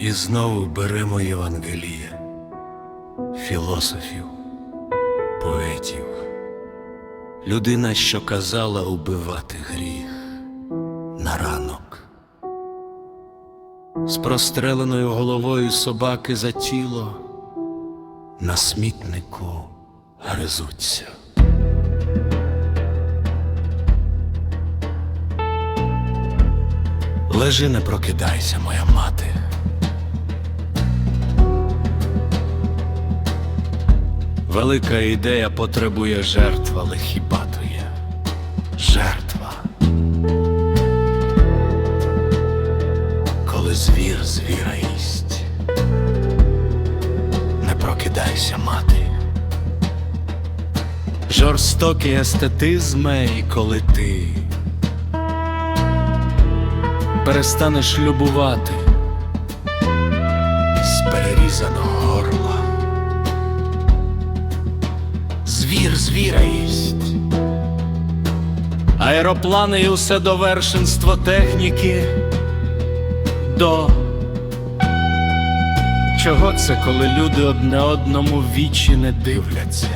І знову беремо Євангеліє, філософів, поетів, людина, що казала убивати гріх на ранок, з простреленою головою собаки за тіло на смітнику гризуться. Лежи, не прокидайся, моя мати. Велика ідея потребує жертв, але хіба то є жертва. Коли звір звіра їсть, не прокидайся, мати. Жорстокий естетизме, і коли ти перестанеш любувати з перерізаного горла. Звір звіра їсть. Аероплани і усе довершенство техніки до. Чого це, коли люди одне одному в вічі не дивляться?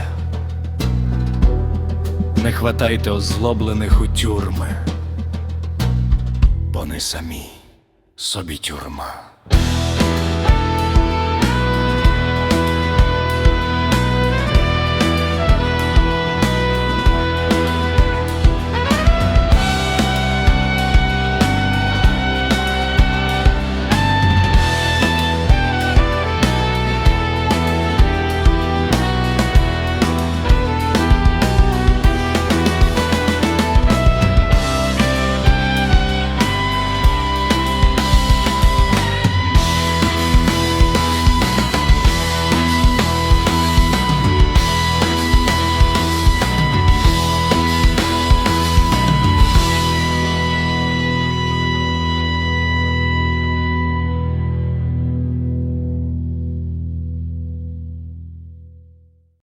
Не хватайте озлоблених у тюрми, бо не самі собі тюрма.